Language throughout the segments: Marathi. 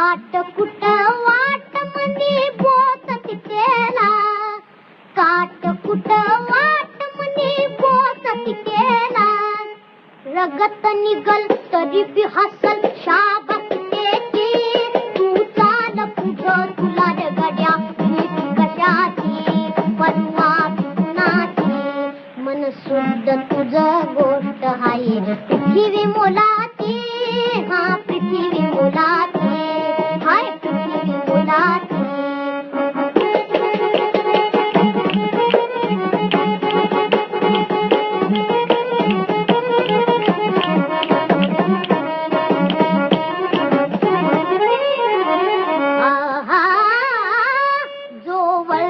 काट कुट वाट मनी बोत तिकेला काट कुट वाट मनी बोत तिकेला रगत निगल तरी बी हसल शाबा तू चाल पुढं तुला रे गड्या कशाची? परवा भिकुनाची मन शुद्ध तुझ गोष्ट हाय पृथ्वी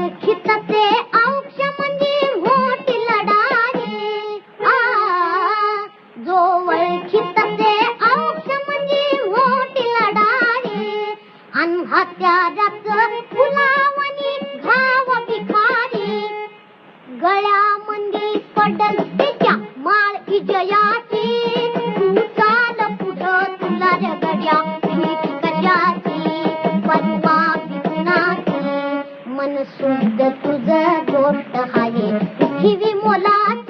वळखीत औक्ष म्हणजे मोठी लढाई आ, जो वळखीत औक्ष म्हणजे मोठी लढाई अन हत्याराच फुलावणी घाव भिखारी. गळ्यामध्ये पडल मन शुद्ध तुझ गोष्ट हाय